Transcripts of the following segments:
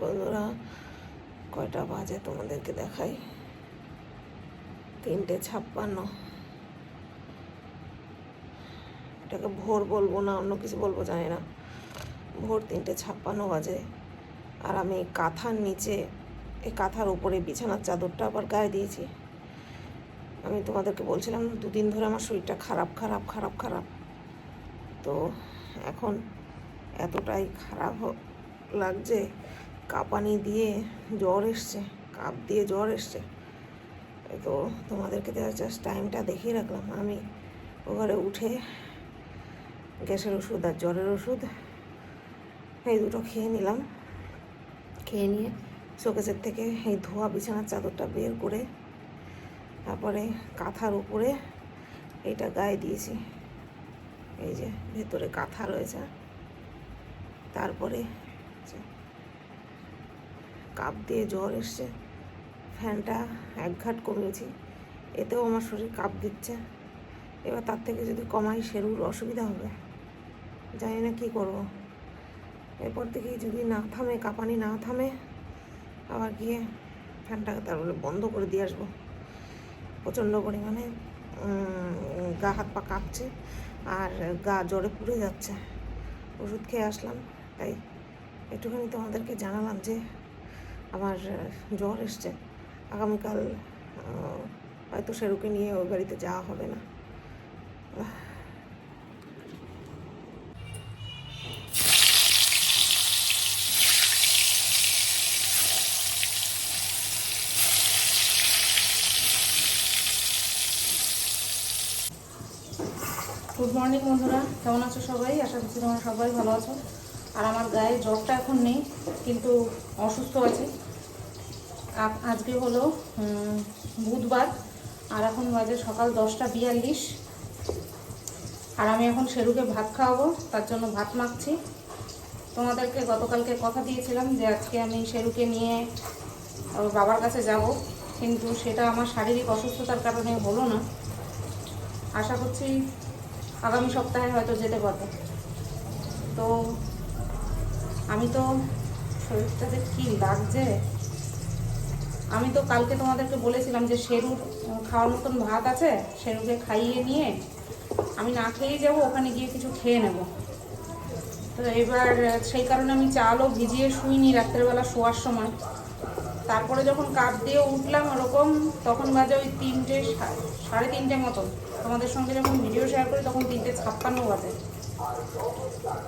বন্ধুরা, কয়টা বাজে তোমাদেরকে দেখাই? তিনটে ছাপ্পান্ন। এটাকে ভোর বলব না, অন্য কিছু বলব জানি না। ভোর তিনটে ছাপ্পান্ন বাজে। আর আমি কাঁথার নিচে, এই কাঁথার উপরে বিছানার চাদরটা আবার গায়ে দিয়েছি। আমি তোমাদেরকে বলছিলাম দুদিন ধরে আমার শরীরটা খারাপ খারাপ খারাপ খারাপ। তো এখন এতটাই খারাপ লাগছে কাঁপানি দিয়ে জ্বর এসছে, কাপ দিয়ে জ্বর এসছে। তো তোমাদেরকে জাস্ট টাইমটা দেখিয়ে রাখলাম। আমি ও ঘরে উঠে গ্যাসের ওষুধ আর জ্বরের ওষুধ এই দুটো খেয়ে নিলাম। খেয়ে নিয়ে শোকেসের থেকে এই ধোয়া বিছানার চাদরটা বের করে তারপরে কাঁথার উপরে এটা গায়ে দিয়েছি। এই যে ভেতরে কাঁথা রয়েছে। তারপরে কাপ দিয়ে জ্বর এসছে। ফ্যানটা একঘাট কমিয়েছি। এতেও আমার শরীর কাপ দিচ্ছে। এবার তার থেকে যদি কমাই সেরুর অসুবিধা হবে। জানি না কী করব। এরপর থেকে যদি না থামে, কাঁপানি না থামে, আবার গিয়ে ফ্যানটাকে তারপরে বন্ধ করে দিয়ে আসব। প্রচণ্ড পরিমাণে গা হাত পা কাঁপছে আর গা জ্বরে পুড়ে যাচ্ছে। ওষুধ খেয়ে আসলাম। তাই একটুখানি তোমাদেরকে জানালাম যে আমার জ্বর এসছে। আগামীকাল হয়তো সেরুকে নিয়ে ওই বাড়িতে যাওয়া হবে না। গুড মর্নিং বন্ধুরা। কেমন আছো সবাই? আশা করছি তোমরা সবাই ভালো আছো। আর আমার গায়ে জ্বরটা এখন নেই, কিন্তু অসুস্থ আছে। আজকে হলো বুধবার, আর এখন বাজে সকাল দশটা বিয়াল্লিশ। আর আমি এখন সেরুকে ভাত খাওয়াবো, তার জন্য ভাত মাখছি। তোমাদেরকে গতকালকে কথা দিয়েছিলাম যে আজকে আমি সেরুকে নিয়ে বাবার কাছে যাব, কিন্তু সেটা আমার শারীরিক অসুস্থতার কারণে হলো না। আশা করছি আগামী সপ্তাহে হয়তো যেতে পারব। তো আমি তো শরীরটা যে কী লাগছে আমি তো কালকে তোমাদেরকে বলেছিলাম যে শেরুর খাওয়ার মতন ভাত আছে শেরুকে খাইয়ে নিয়ে আমি না খেয়েই যাব, ওখানে গিয়ে কিছু খেয়ে নেব। তো এবার সেই কারণে আমি চালও ভিজিয়ে শুইনি রাত্রেবেলা শোয়ার সময়। তারপরে যখন কাপ দিয়ে উঠলাম ওরকম, তখন বাজে ওই তিনটে সাড়ে তিনটে মতন। তোমাদের সঙ্গে যখন ভিডিও শেয়ার করি, তখন তিনটে ছাপ্পান্ন বাজে।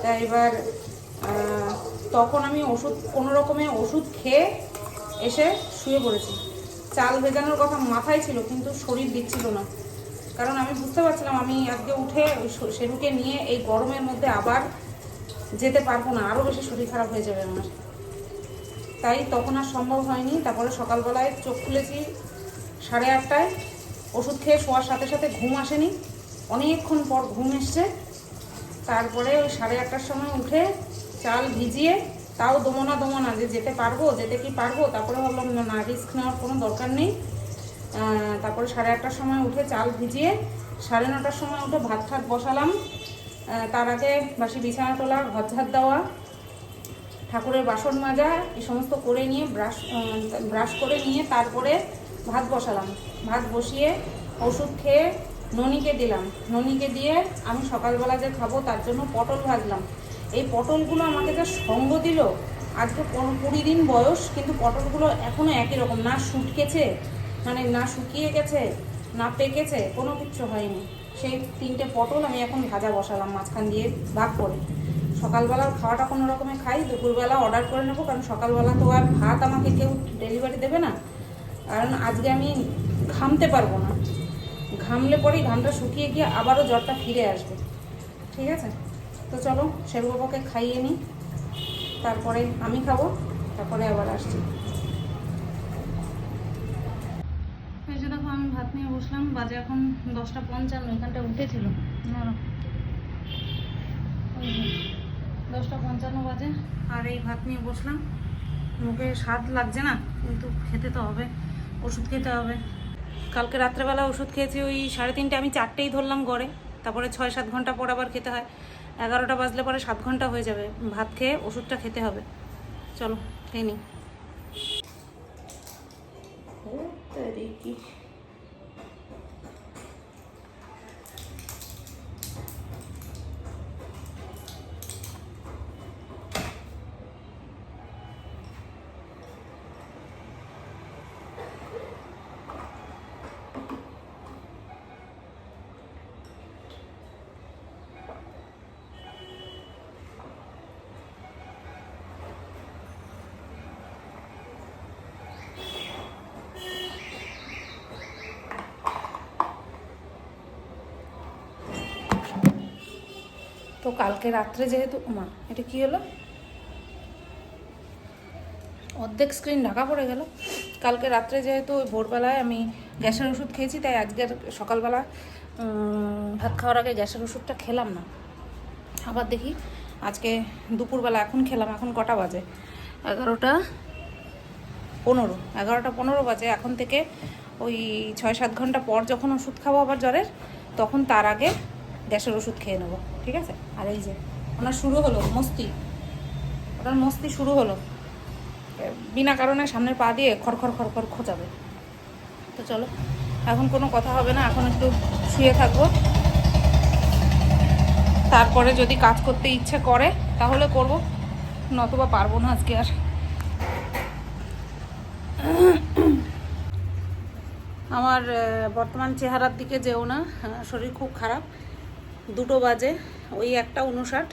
তা এবার তখন আমি ওষুধ, কোনো রকমে ওষুধ খেয়ে এসে শুয়ে পড়েছি। চাল ভেজানোর কথা মাথায় ছিল, কিন্তু শরীর দিচ্ছিল না। কারণ আমি বুঝতে পারছিলাম, আমি আজকে উঠে শ- নিয়ে এই গরমের মধ্যে আবার যেতে পারব না আরও বেশি শরীর খারাপ হয়ে যাবে আমার। তাই তখন আর সম্ভব হয়নি। তারপরে সকালবেলায় চোখ খুলেছি সাড়ে আটটায়। ওষুধ খেয়ে শোয়ার সাথে সাথে ঘুম আসেনি। অনেকক্ষণ পর ঘুম এসছে। তারপরে ওই সাড়ে আটটার সময় উঠে চাল ভিজিয়ে তাও দমনা দমনা যে যেতে পারব যেতে কি পারব তারপরে ভাবলাম না, রিস্ক নেওয়ার কোনো দরকার নেই। তারপরে সাড়ে আটটার সময় উঠে চাল ভিজিয়ে সাড়ে নটার সময় উঠে ভাত ঠাত বসালাম। তার আগে বাসি বিছানা তোলা ঘর ঝাড় দেওয়া ঠাকুরের বাসন মাজা এই সমস্ত করে নিয়ে ব্রাশ ব্রাশ করে নিয়ে তারপরে ভাত বসালাম। ভাত বসিয়ে ওষুধ খেয়ে ননিকে দিলাম। ননিকে দিয়ে আমি সকালবেলা যে খাব তার জন্য পটল ভাজলাম। এই পটলগুলো আমাকে যা সঙ্গ দিল, আজকে কুড়ি দিন বয়স, কিন্তু পটলগুলো এখনও একই রকম, না শুটকেছে মানে না শুকিয়ে গেছে, না পেকেছে, কোনো কিচ্ছু হয়নি। সেই তিনটে পটল আমি এখন ভাজা বসালাম মাঝখান দিয়ে ভাগ করে। সকালবেলার খাওয়াটা কোনো রকমে খাই, দুপুরবেলা অর্ডার করে নেব, কারণ সকালবেলা তো আর ভাত আমাকে কেউ ডেলিভারি দেবে না। কারণ আজকে আমি ঘামতে পারব না। ঘামলে পরেই ঘামটা শুকিয়ে গিয়ে আবারও জ্বরটা ফিরে আসবে। ঠিক আছে? তো চলো শেরু খাইয়ে নিই। তারপরে আমি খাব, তারপরে আবার আসছি। এই যে দেখো, আমি ভাত নিয়ে বসলাম, বাজে এখন দশটা পঞ্চান্ন এখানটা উঠেছিল। দশটা পঞ্চান্ন বাজে, আর এই ভাত নিয়ে বসলাম। মুখে স্বাদ লাগছে না, কিন্তু খেতে তো হবে, ওষুধ খেতে হবে। কালকে রাত্রেবেলা ওষুধ খেয়েছি, ওই সাড়ে তিনটে, আমি চারটেই ধরলাম গড়ে। তারপরে ছয় সাত ঘণ্টা পর আবার খেতে হয়। এগারোটা বাজলে পরে সাত ঘণ্টা হয়ে যাবে। ভাত খেয়ে ওষুধটা খেতে হবে। চলো, খেয়ে নিই তো কালকে রাত্রে যেহেতু মা, এটা কি হলো? অর্ধেক স্ক্রিন ঢাকা পড়ে গেল। কালকে রাত্রে যেহেতু ওই ভোরবেলায় আমি গ্যাসের ওষুধ খেয়েছি, তাই আজকের সকালবেলা ভাত খাওয়ার আগে গ্যাসের ওষুধটা খেলাম না। আবার দেখি, আজকে দুপুরবেলা এখন খেলাম, এখন কটা বাজে? এগারোটা পনেরো এগারোটা পনেরো বাজে। এখন থেকে ওই ছয় সাত ঘণ্টা পর যখন ওষুধ খাব আবার জ্বরের, তখন তার আগে গ্যাসের ওষুধ খেয়ে নেব, ঠিক আছে? আর এই যে, ওনার শুরু হলো, মস্তি। ওনার মস্তি শুরু হলো। বিনা কারণে সামনের পা দিয়ে খড়খড় খড়খড় খোঁচাবে। তো চলো, এখন কোনো কথা হবে না, এখন একটু শুয়ে থাকব। তারপরে যদি কাজ করতে ইচ্ছে করে, তাহলে করব। নতুবা পারব না আজকে আর। আমার বর্তমান চেহারার দিকে যেও না শরীর খুব খারাপ। দুটো বাজে, ওই একটা উনষাট।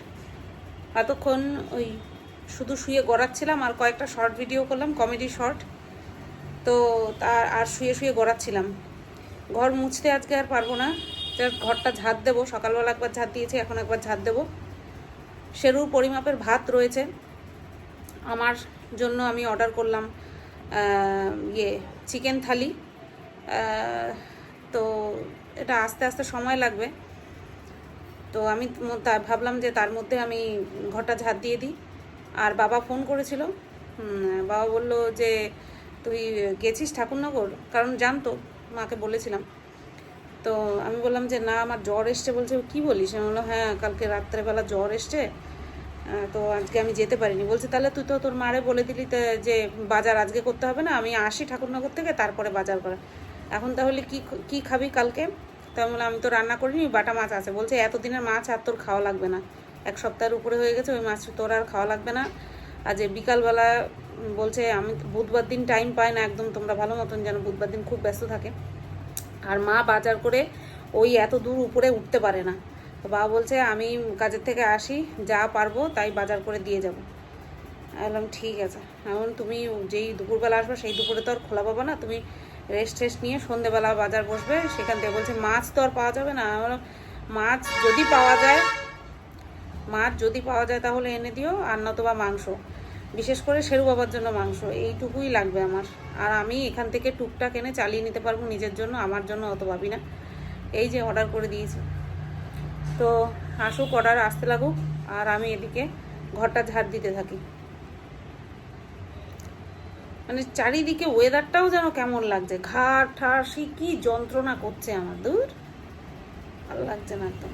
এতক্ষণ ওই শুধু শুয়ে গড়াচ্ছিলাম আর কয়েকটা শর্ট ভিডিও করলাম কমেডি শর্ট তো তার আর শুয়ে শুয়ে গড়াচ্ছিলাম। ঘর মুছতে আজকে আর পারব না। ঘরটা ঝাঁট দেবো। সকালবেলা একবার ঝাঁট দিয়েছি, এখন একবার ঝাঁট দেবো। সেরুর পরিমাপের ভাত রয়েছে। আমার জন্য আমি অর্ডার করলাম ইয়ে চিকেন থালি তো এটা আস্তে আস্তে সময় লাগবে। তো আমি ভাবলাম যে তার মধ্যে আমি ঘরটা ঝাঁট দিয়ে দিই। আর বাবা ফোন করেছিল। বাবা বলল যে, তুই গেছিস ঠাকুরনগর? কারণ জানতো, মাকে বলেছিলাম। তো আমি বললাম যে, না, আমার জ্বর এসছে। বলছে, কি বলিস? আমি বললাম হ্যাঁ কালকে রাত্রেবেলা জ্বর এসছে তো আজকে আমি যেতে পারিনি। বলছে, তাহলে তুই তো তোর মারে বলে দিলি যে বাজার আজকে করতে হবে না, আমি আসি ঠাকুরনগর থেকে, তারপরে বাজার করা। এখন তাহলে কি কি খাবি কালকে? তা বললাম আমি তো রান্না করিনি, বাটা মাছ আছে। বলছে, এতদিনের মাছ আর তোর খাওয়া লাগবে না। এক সপ্তাহের উপরে হয়ে গেছে, ওই মাছ তোর আর খাওয়া লাগবে না। আর যে বিকালবেলা বলছে, আমি বুধবার দিন টাইম পাই না একদম, তোমরা ভালো মতন যেন বুধবার দিন খুব ব্যস্ত থাকে। আর মা বাজার করে ওই এত দূর উপরে উঠতে পারে না। তো বাবা বলছে, আমি কাজের থেকে আসি, যা পারব তাই বাজার করে দিয়ে যাব। বললাম, ঠিক আছে। এখন তুমি যেই দুপুরবেলা আসবে, সেই দুপুরে তো আর খোলা পাবো না। তুমি রেস্ট টেস্ট নিয়ে সন্ধেবেলা বাজার বসবে, সেখান থেকে বলছে, মাছ তো আর পাওয়া যাবে না। মাছ যদি পাওয়া যায়, মাছ যদি পাওয়া যায় তাহলে এনে দিও, আর নতুবা মাংস। বিশেষ করে শেরু বাবার জন্য মাংস, এইটুকুই লাগবে আমার। আর আমি এখান থেকে টুকটাক এনে চালিয়ে নিতে পারব নিজের জন্য, আমার জন্য অত ভাবি না। এই যে অর্ডার করে দিয়েছি। তো আসুক অর্ডার আসতে লাগুক, আর আমি এদিকে ঘরটা ঝাড় দিতে থাকি। মানে চারিদিকে ওয়েদারটাও যেন কেমন লাগছে। ঘাট ঠাসি কি যন্ত্রণা করছে আমার। দূর ভালো লাগছে না একদম।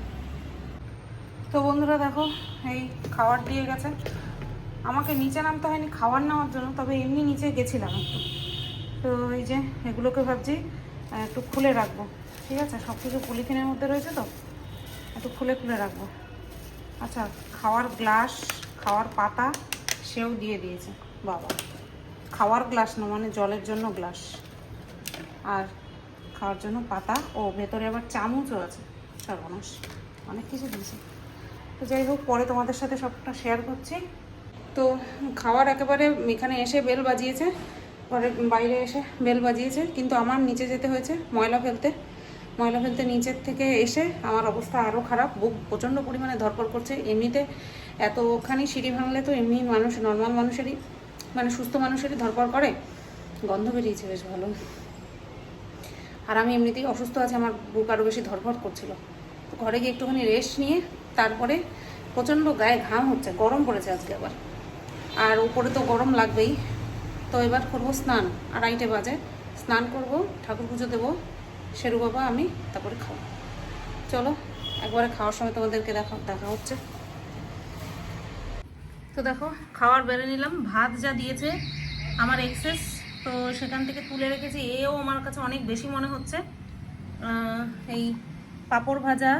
তো বন্ধুরা দেখো, এই খাবার দিয়ে গেছে। আমাকে নিচে নামতে হয়নি খাবার নেওয়ার জন্য, তবে এমনি নিচে গেছিলাম একটু। তো এই যে, এগুলোকে ভাবছি একটু খুলে রাখব। ঠিক আছে? সব কিছু পলিথিনের মধ্যে রয়েছে তো? একটু খুলে খুলে রাখব। আচ্ছা খাওয়ার গ্লাস, খাওয়ার পাতা, সেও দিয়ে দিয়েছে। বাবা। খাওয়ার গ্লাস না মানে জলের জন্য গ্লাস আর খাওয়ার জন্য পাতা ও ভেতরে আবার চামচও আছে, সর্বনাশ। অনেক কিছু দিয়েছে। তো যাই হোক, পরে তোমাদের সাথে সবটা শেয়ার করছি। তো খাওয়ার একেবারে এখানে এসে বেল বাজিয়েছে, পরে বাইরে এসে বেল বাজিয়েছে, কিন্তু আমার নিচে যেতে হয়েছে ময়লা ফেলতে। ময়লা ফেলতে নিচের থেকে এসে আমার অবস্থা আরও খারাপ, বুক প্রচণ্ড পরিমাণে ধরপড় করছে। এমনিতে এতখানি সিঁড়ি ভাঙলে তো এমনি মানুষ নর্মাল মানুষেরই। মানে সুস্থ মানুষেরই ধরপড় করে, গন্ধ বেরিয়েছে বেশ ভালো। আর আমি এমনিতেই অসুস্থ আছি, আমার বুক আরও বেশি ধরপড় করছিল। ঘরে গিয়ে একটুখানি রেস্ট নিয়ে, তারপরে প্রচণ্ড গায়ে ঘাম হচ্ছে, গরম পড়েছে আজকে আবার। আর উপরে তো গরম লাগবেই। তো এবার করব স্নান। আড়াইটে বাজে, স্নান করব, ঠাকুর পুজো দেবো, শেরু বাবা, আমি, তারপরে খাব। চলো, একবারে খাওয়ার সময় তোমাদেরকে দেখা দেখা হচ্ছে। তো দেখো খাওয়ার বেড়ে নিলাম। ভাত যা দিয়েছে আমার এক্সেস তো সেখান থেকে তুলে রেখেছি। এও আমার কাছে অনেক বেশি মনে হচ্ছে। এই পাঁপড় ভাজা,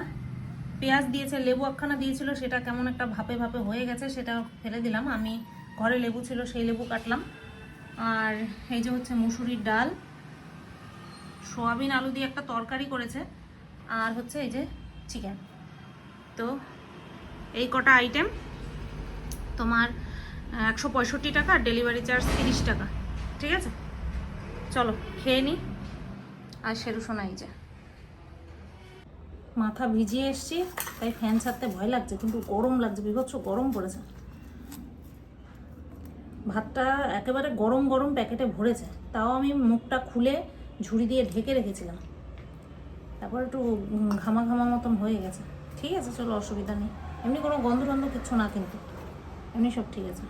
পেঁয়াজ দিয়েছে, লেবু একখানা দিয়েছিল, সেটা কেমন একটা ভাপে ভাপে হয়ে গেছে সেটা ফেলে দিলাম। আমি ঘরে লেবু ছিল, সেই লেবু কাটলাম। আর এই যে হচ্ছে মুসুরির ডাল। সোয়াবিন আলু দিয়ে একটা তরকারি করেছে। আর হচ্ছে এই যে চিকেন তো এই কটা আইটেম তোমার একশো পঁয়ষট্টি টাকা আর ডেলিভারি চার্জ তিরিশ টাকা। ঠিক আছে? চলো, খেয়ে নিই আর সেরু শোনাই যা। মাথা ভিজিয়ে এসছি, তাই ফ্যান ছাড়তে ভয় লাগছে, কিন্তু গরম লাগছে, বিভৎস গরম পড়েছে। ভাতটা একেবারে গরম গরম প্যাকেটে ভরেছে, তাও আমি মুখটা খুলে ঝুড়ি দিয়ে ঢেকে রেখেছিলাম। তারপর একটু ঘামা ঘামা মতন হয়ে গেছে। ঠিক আছে, চলো, অসুবিধা নেই। এমনি কোনো গন্ধ টন্ধ কিচ্ছু না কিন্তু। এমনি সব ঠিক আছে।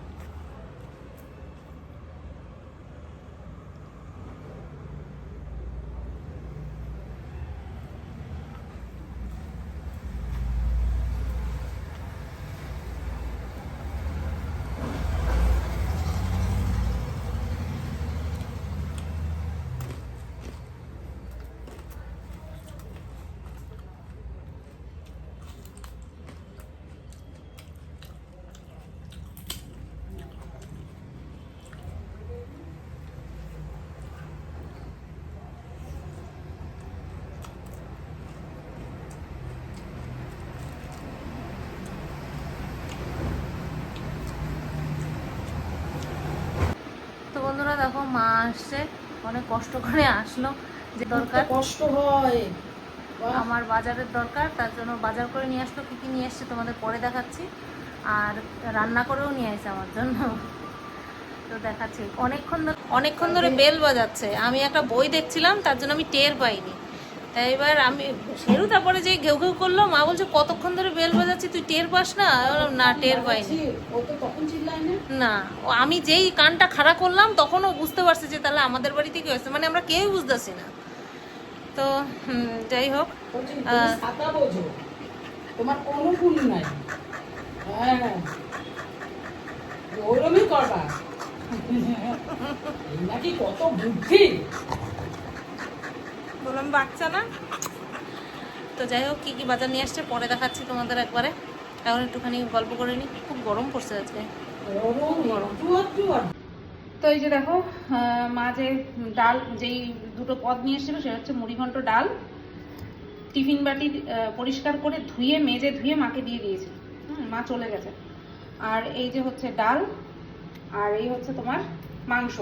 বন্ধুরা দেখো মা আসছে। অনেক কষ্ট করে আসলো। যে দরকার। কষ্ট হয়। আমার বাজারের দরকার তার জন্য বাজার করে নিয়ে আসলো কী কী নিয়ে এসছে তোমাদের পরে দেখাচ্ছি। আর রান্না করেও নিয়ে আসছে আমার জন্য। তো দেখাচ্ছি। অনেকক্ষণ ধরে অনেকক্ষণ ধরে বেল বাজাচ্ছে। আমি একটা বই দেখছিলাম তার জন্য আমি টের পাইনি। তাই এবার আমি সেরু তারপরে যে ঘেউ ঘেউ করল মা বলছে কতক্ষণ ধরে বেল বাজাচ্ছি তুই টের পাস না? না টের পাইনি। না আমি যেই কানটা খাড়া করলাম তখনও বুঝতে পারছি যে তাহলে আমাদের বাড়িতে কি হয়েছে মানে আমরা কেউই বুঝতেছি না। তো যাই হোক তোমার কোনো ভুল নাই। হ্যাঁ ওরমই করবা নাকি কত বুদ্ধি? বললাম বাচ্চা না? তো যাই হোক কী কী বাজার নিয়ে আসছে পরে দেখাচ্ছি তোমাদের একবারে। এখন একটুখানি গল্প করে নিই। খুব গরম পড়ছে আজকে। একটু তো এই যে দেখো মা যে ডাল যেই দুটো পদ নিয়ে এসেছিল সেটা হচ্ছে মুড়িঘণ্ট ডাল। টিফিন বাটি পরিষ্কার করে ধুয়ে মেজে ধুয়ে মাকে দিয়ে দিয়েছে। হুম, মা চলে গেছে। আর এই যে হচ্ছে ডাল আর এই হচ্ছে তোমার মাংস।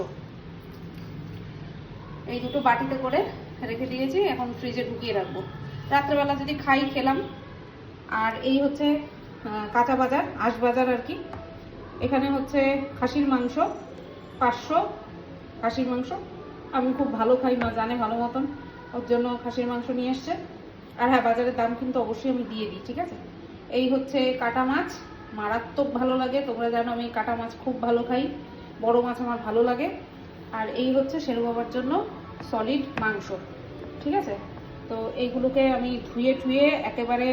এই দুটো বাটিতে করে রেখে দিয়েছি, এখন ফ্রিজে ঢুকিয়ে রাখব। রাত্রেবেলা যদি খাই, খেলাম। আর এই হচ্ছে কাঁচা বাজার, আঁশ বাজার আর কি। এখানে হচ্ছে খাসির মাংস, পাঁচশো খাসির মাংস। আমি খুব ভালো খাই, মা জানে ভালো মতন। ওর জন্য খাসির মাংস নিয়ে এসছে। আর হ্যাঁ বাজারের দাম কিন্তু অবশ্যই আমি দিয়ে দিই, ঠিক আছে? এই হচ্ছে কাটা মাছ। মারাত্মক ভালো লাগে। তোমরা জানো আমি কাটা মাছ খুব ভালো খাই। বড় মাছ আমার ভালো লাগে। আর এই হচ্ছে শেরু বাবার জন্য সলিড মাংস, ঠিক আছে? তো এইগুলোকে আমি ধুয়ে ধুয়ে একেবারে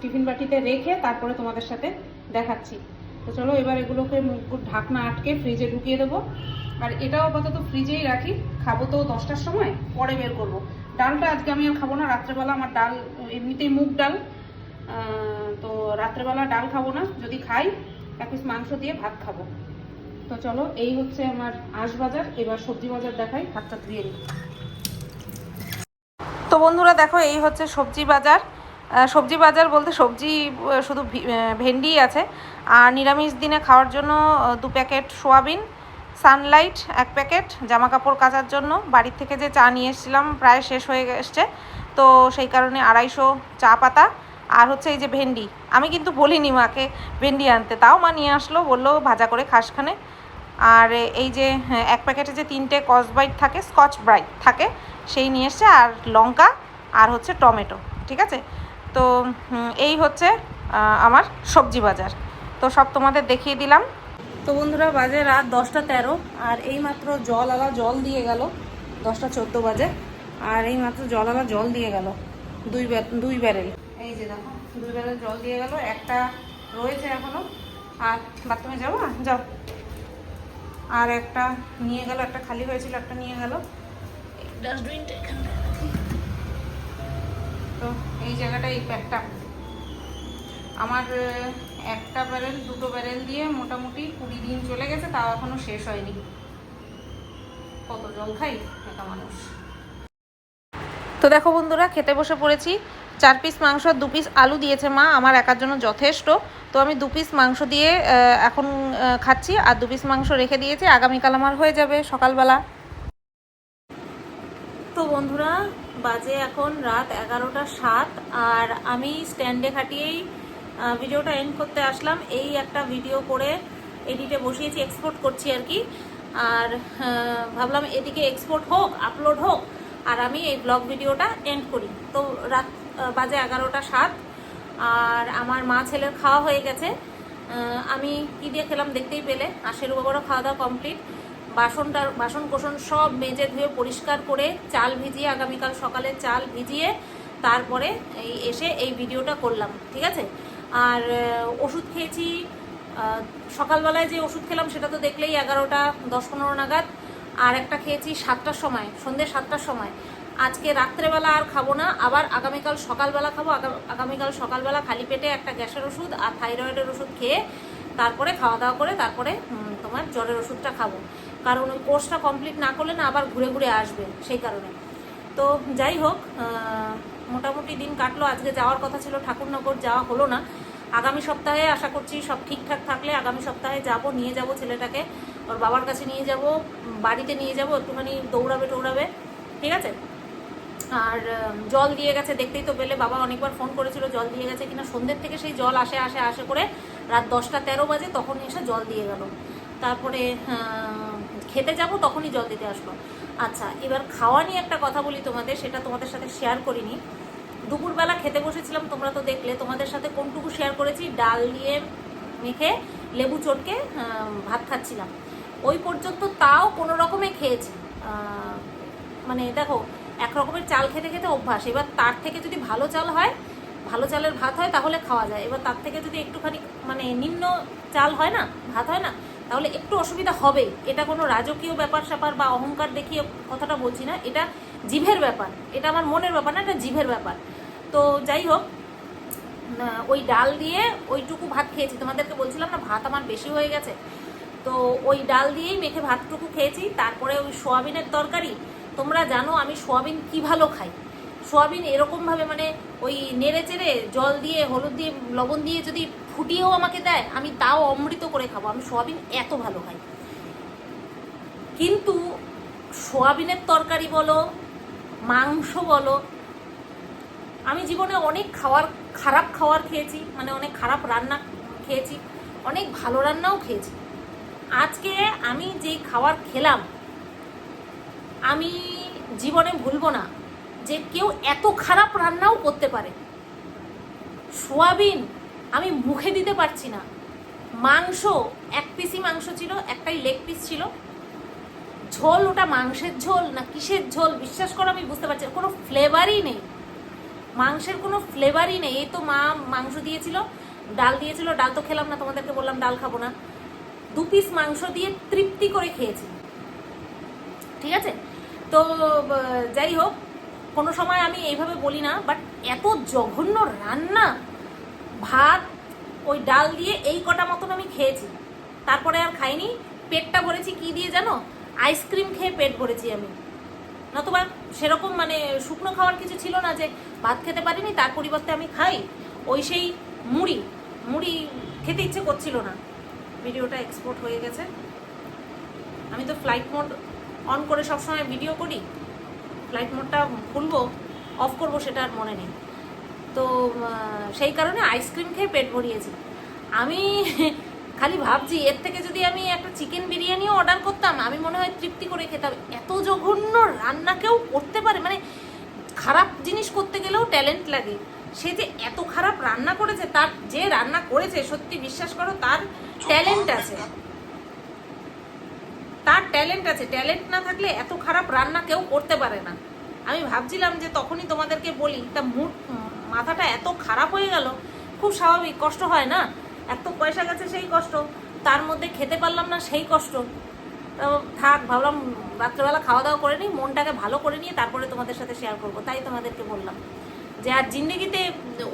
টিফিন বাটিতে রেখে তারপরে তোমাদের সাথে দেখাচ্ছি। তো চলো এবার এগুলোকে ঢাকনা আটকে ফ্রিজে ঢুকিয়ে দেবো। আর এটাও আপাতত ফ্রিজেই রাখি। খাব তো দশটার সময়, পরে বের করব। ডালটা আজকে আমি আর খাব না, রাত্রেবেলা আমার ডাল, এমনিতেই মুগ ডাল। তো রাত্রেবেলা ডাল খাব না, যদি খাই, এক পিস মাংস দিয়ে ভাত খাব। তো চলো এই হচ্ছে আমার আঁশ বাজার এবার সবজি বাজার দেখাই ভাতটা ধুয়ে নিই। তো বন্ধুরা দেখো এই হচ্ছে সবজি বাজার সবজি বাজার বলতে সবজি শুধু ভি- আহ, ভেন্ডিই আছে। আর নিরামিষ দিনে খাওয়ার জন্য দু প্যাকেট সোয়াবিন সানলাইট এক প্যাকেট জামা কাপড় কাচার জন্য। বাড়ির থেকে যে চা নিয়ে এসেছিলাম প্রায় শেষ হয়ে এসছে। তো সেই কারণে আড়াইশো চা পাতা। আর হচ্ছে এই যে ভেন্ডি। আমি কিন্তু বলিনি মাকে ভেন্ডি আনতে। তাও মা নিয়ে আসলো বলল ভাজা করে খাসখানে আর এই যে হ্যাঁ, এক প্যাকেটে যে তিনটে কস ব্রাইট থাকে স্কচ ব্রাইট থাকে সেই নিয়ে এসছে আর লঙ্কা আর হচ্ছে টমেটো ঠিক আছে? তো এই হচ্ছে আমার সবজি বাজার। তো সব তোমাদের দেখিয়ে দিলাম। তো বন্ধুরা বাজে রাত দশটা তেরো আর এই মাত্র জল আলা জল দিয়ে গেল দশটা চোদ্দ বাজে আর এই মাত্র জল আলা জল দিয়ে গেল দুই দুই ব্যারেল। এই যে দেখো দুই ব্যারেল জল দিয়ে গেল একটা রয়েছে এখনও আর বাথরুমে যাব যাও। আর একটা নিয়ে গেল একটা খালি হয়েছিল একটা নিয়ে গেল। ডাস্টবিনটা তো এই জায়গাটা এই প্যাকটা। আমার একটা ব্যারেল দুটো ব্যারেল দিয়ে মোটামুটি কুড়ি দিন চলে গেছে তাও এখনও শেষ হয়নি। কত জল খাই একা মানুষ। তো দেখো বন্ধুরা খেতে বসে পড়েছি। চার পিস মাংস, দু পিস আলু দিয়েছে মা, আমার একার জন্য যথেষ্ট। তো আমি দু পিস মাংস দিয়ে এখন খাচ্ছি, আর দু পিস মাংস রেখে দিয়েছি, আগামীকাল আমার হয়ে যাবে সকালবেলা। তো বন্ধুরা, বাজে এখন রাত এগারোটা সাত, আর আমি স্ট্যান্ডে খাটিয়েই ভিডিওটা এন্ড করতে আসলাম। এই একটা ভিডিও করে এডিটে বসিয়েছি এক্সপোর্ট করছি আর কি। আর ভাবলাম এদিকে এক্সপোর্ট হোক আপলোড হোক, আর আমি এই ব্লগ ভিডিওটা এন্ড করি। তো রাত বাজে এগারোটা সাত। আর আমার মা ছেলের খাওয়া হয়ে গেছে। আমি কী দিয়ে খেলাম দেখতেই পেলে। আর শেরু বাবারও খাওয়া দাওয়া কমপ্লিট বাসনটা বাসন কোসন সব মেজে ধুয়ে পরিষ্কার করে চাল ভিজিয়ে আগামীকাল সকালে চাল ভিজিয়ে তারপরে এই এসে এই ভিডিওটা করলাম, ঠিক আছে? আর ওষুধ খেয়েছি সকালবেলায় যে ওষুধ খেলাম সেটা তো দেখলেই এগারোটা, দশ পনেরো নাগাদ। আর একটা খেয়েছি সাতটার সময় সন্ধ্যে সাতটার সময়। আজকে রাত্রেবেলা আর খাব না, আবার আগামীকাল সকালবেলা খাব আগামীকাল সকালবেলা খালি পেটে একটা গ্যাসের ওষুধ আর থাইরয়েডের ওষুধ খেয়ে তারপরে খাওয়া দাওয়া করে তারপরে তোমার জ্বরের ওষুধটা খাব। কারণ ওই কোর্সটা কমপ্লিট না করলে না আবার ঘুরে ঘুরে আসবে সেই কারণে। তো যাই হোক মোটামুটি দিন কাটলো, আজকে যাওয়ার কথা ছিল ঠাকুরনগর, যাওয়া হলো না। আগামী সপ্তাহে আশা করছি সব ঠিকঠাক থাকলে আগামী সপ্তাহে যাব, নিয়ে যাব ছেলেটাকে, ওর বাবার কাছে নিয়ে যাব, বাড়িতে নিয়ে যাব, একটুখানি দৌড়াবে টৌড়াবে ঠিক আছে? আর জল দিয়ে গেছে, দেখতেই তো পেলে। বাবা অনেকবার ফোন করেছিল, জল দিয়ে গেছে কিনা। সন্ধ্যের থেকে সেই জল আসে আসে আসে করে রাত দশটা তেরো বাজে তখন এসে জল দিয়ে গেল। তারপরে খেতে যাব তখনই জল দিতে আসলো। আচ্ছা এবার খাওয়া নিয়ে একটা কথা বলি তোমাদের, সেটা তোমাদের সাথে শেয়ার করিনি। দুপুরবেলা খেতে বসেছিলাম, তোমরা তো দেখলে। তোমাদের সাথে কোনটুকু শেয়ার করেছি? ডাল দিয়ে মেখে লেবু চটকে ভাত খাচ্ছিলাম। ওই পর্যন্ত তাও কোনো রকমে খেয়েছি। মানে দেখো এক রকমের চাল খেতে খেতে অভ্যাস। এবার তার থেকে যদি ভালো চাল হয়, ভালো চালের ভাত হয়, তাহলে খাওয়া যায়। এবার তার থেকে যদি একটুখানি মানে নিম্ন চাল হয় না, ভাত হয় না, তাহলে একটু অসুবিধা হবে। এটা কোনো রাজকীয় ব্যাপার স্যাপার বা অহংকার দেখিয়ে কথাটা বলছি না। এটা জিভের ব্যাপার। এটা আমার মনের ব্যাপার না, এটা জিভের ব্যাপার। তো যাই হোক ওই ডাল দিয়ে ওইটুকু ভাত খেয়েছি। তোমাদেরকে বলছিলাম না, ভাত আমার বেশি হয়ে গেছে। তো ওই ডাল দিয়েই মেখে ভাতটুকু খেয়েছি। তারপরে ওই সোয়াবিনের তরকারি তোমরা জানো আমি সোয়াবিন কি ভালো খাই। সোয়াবিন এরকমভাবে মানে ওই নেড়ে চেড়ে জল দিয়ে, হলুদ দিয়ে, লবণ দিয়ে যদি ফুটিয়েও আমাকে দেয়, আমি তাও অমৃত করে খাব। আমি সোয়াবিন এত ভালো খাই। কিন্তু সোয়াবিনের তরকারি বলো, মাংস বলো, আমি জীবনে অনেক খাওয়ার, খারাপ খাওয়ার খেয়েছি মানে অনেক খারাপ রান্না খেয়েছি, অনেক ভালো রান্নাও খেয়েছি। আজকে আমি যে খাবার খেলাম আমি জীবনে ভুলবো না যে কেউ এত খারাপ রান্নাও করতে পারে। সোয়াবিন আমি মুখে দিতে পারছি না। মাংস, এক পিসই মাংস ছিল, একটাই লেগ পিস ছিল। ঝোল, ওটা মাংসের ঝোল না কিসের ঝোল বিশ্বাস করো আমি বুঝতে পারছি কোনো ফ্লেভারই নেই। মাংসের কোনো ফ্লেভারই নেই। এই তো মা মাংস দিয়েছিল, ডাল দিয়েছিল। ডাল তো খেলাম না, তোমাদেরকে বললাম ডাল খাব না। দু পিস মাংস দিয়ে তৃপ্তি করে খেয়েছি। ঠিক আছে? তো যাই হোক, কোনো সময় আমি এইভাবে বলি না বাট এত জঘন্য রান্না, ভাত, ওই ডাল দিয়ে এই কটা মতন আমি খেয়েছি। তারপরে আর খাইনি, পেটটা ভরেছি কি দিয়ে জানো? আইসক্রিম খেয়ে পেট ভরেছি আমি। নতুবা সেরকম মানে শুকনো খাওয়ার কিছু ছিল না যে ভাত খেতে পারিনি, তার পরিবর্তে আমি খাই। ওই সেই মুড়ি মুড়ি খেতে ইচ্ছে করছিল না। ভিডিওটা এক্সপোর্ট হয়ে গেছে। আমি তো ফ্লাইট মোড অন করে সবসময় ভিডিও করি ফ্লাইট মোডটা খুলবো অফ করব সেটা আর মনে নেই। তো সেই কারণে আইসক্রিম খেয়ে পেট ভরিয়েছি। আমি খালি ভাবছি এর থেকে যদি আমি একটা চিকেন বিরিয়ানিও অর্ডার করতাম আমি মনে হয় তৃপ্তি করে খেতাম। এত জঘন্য রান্না কেউ করতে পারে মানে খারাপ জিনিস করতে গেলেও ট্যালেন্ট লাগে। সে যে এত খারাপ রান্না করেছে তার যে রান্না করেছে সত্যি বিশ্বাস করো তার ট্যালেন্ট আছে। তার ট্যালেন্ট আছে। ট্যালেন্ট না থাকলে এত খারাপ রান্না কেউ করতে পারে না। আমি ভাবছিলাম যে তখনই তোমাদেরকে বলি, তা মুড, মাথাটা এত খারাপ হয়ে গেল, খুব স্বাভাবিক, কষ্ট হয় না? এত পয়সা গেছে সেই কষ্ট, তার মধ্যে খেতে পারলাম না সেই কষ্ট। থাক, ভাবলাম রাত্রেবেলা খাওয়া দাওয়া করে নিই, মনটাকে ভালো করে নিয়ে তারপরে তোমাদের সাথে শেয়ার করব, তাই তোমাদেরকে বললাম। যে আর জিন্দেগিতে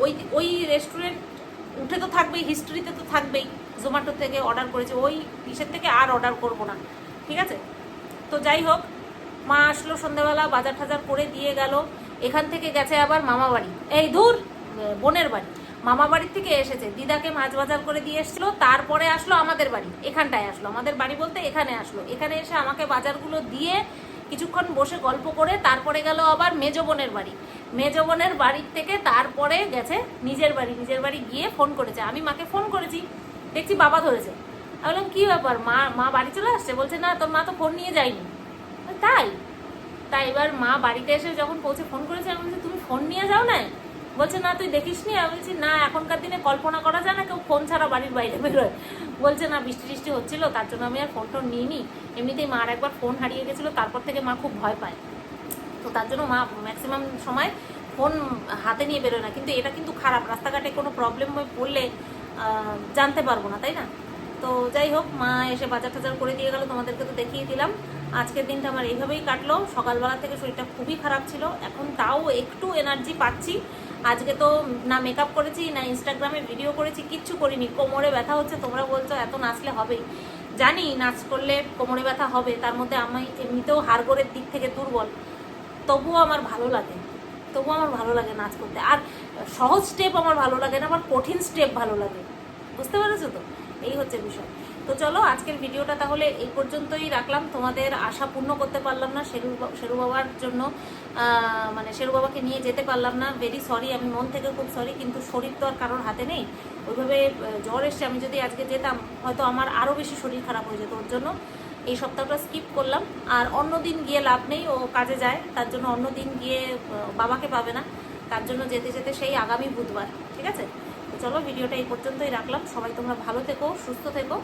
ওই ওই রেস্টুরেন্ট উঠে তো থাকবেই হিস্ট্রিতে তো থাকবেই জোম্যাটো থেকে অর্ডার করেছে, ওই ইসের থেকে আর অর্ডার করব না। ঠিক আছে? তো যাই হোক, মা আসলো সন্ধ্যাবেলা, বাজার টাজার করে দিয়ে গেল। এখান থেকে গেছে আবার মামা বাড়ি। এই দূর, বোনের বাড়ি। মামা বাড়ির থেকে এসেছে। দিদাকে মাছ বাজার করে দিয়ে এসেছিল, তারপরে আসলো আমাদের বাড়ি। এখানটায় আসলো। আমাদের বাড়ি বলতে এখানে আসলো। এখানে এসে আমাকে বাজারগুলো দিয়ে কিছুক্ষণ বসে গল্প করে, তারপরে গেল আবার মেজ বোনের বাড়ি। মেজ বোনের বাড়ির থেকে তারপরে গেছে নিজের বাড়ি। নিজের বাড়ি গিয়ে ফোন করেছে। আমি মাকে ফোন করেছি। দেখছি বাবা ধরেছে। আমি বললাম, কী ব্যাপার? মা মা বাড়ি চলে আসছে? বলছে, না, তোর মা তো ফোন নিয়ে যায়নি। তাই? তাই এবার মা বাড়িতে এসে যখন পৌঁছে ফোন করেছে, আমি বলছি, তুমি ফোন নিয়ে যাও না বলছে, না, তুই দেখিস নি আমি বলছি, না, এখনকার দিনে কল্পনা করা যায় না কেউ ফোন ছাড়া বাড়ির বাইরে বেরোয়। বলছে, না, বৃষ্টি টিষ্টি হচ্ছিল, তার জন্য আমি আর ফোন টোন নিইনি। এমনিতেই মার একবার ফোন হারিয়ে গেছিল, তারপর থেকে মা খুব ভয় পায়। তো তার জন্য মা ম্যাক্সিমাম সময় ফোন হাতে নিয়ে বেরোয় না। কিন্তু এটা কিন্তু খারাপ। রাস্তাঘাটে কোনো প্রবলেম হয়ে পড়লে জানতে পারব না, তাই না? তো যাই হোক, মা এসে বাজার টাজার করে দিয়ে গেল, তোমাদেরকে তো দেখিয়ে দিলাম। আজকের দিনটা আমার এইভাবেই কাটলো। সকালবেলা থেকে শরীরটা খুবই খারাপ ছিল, এখন তাও একটু এনার্জি পাচ্ছি। আজকে তো না মেকআপ করেছি, না ইনস্টাগ্রামে ভিডিও করেছি, কিচ্ছু করিনি। কোমরে ব্যথা হচ্ছে, তোমরা বলছো এত নাচলে হবেই। জানি নাচ করলে কোমরে ব্যথা হবে, তার মধ্যে আমি এমনিতেও হাড়গোড়ের দিক থেকে দুর্বল। তবুও আমার ভালো লাগে। তবুও আমার ভালো লাগে নাচ করতে। আর সহজ স্টেপ আমার ভালো লাগে না, আমার কঠিন স্টেপ ভালো লাগে। বুঝতে পেরেছ তো? এই হচ্ছে বিষয়। তো চলো, আজকের ভিডিওটা তাহলে এই পর্যন্তই রাখলাম। তোমাদের আশা পূর্ণ করতে পারলাম না, শেরু শেরু বাবার জন্য মানে শেরু বাবাকে নিয়ে যেতে পারলাম না। ভেরি সরি আমি মন থেকে খুব সরি কিন্তু শরীর তো আর কারোর হাতে নেই। ওইভাবে জ্বর এসছে, আমি যদি আজকে যেতাম, হয়তো আমার আরও বেশি শরীর খারাপ হয়ে যেত ওর জন্য। এই সপ্তাহটা স্কিপ করলাম। আর অন্য দিন গিয়ে লাভ নেই, ও কাজে যায়, তার জন্য অন্য দিন গিয়ে বাবাকে পাবে না। তার জন্য যেতে যেতে সেই আগামী বুধবার, ঠিক আছে? চলো ভিডিওটা এই পর্যন্তই রাখলাম। সবাই তোমরা ভালো থেকো সুস্থ থেকো।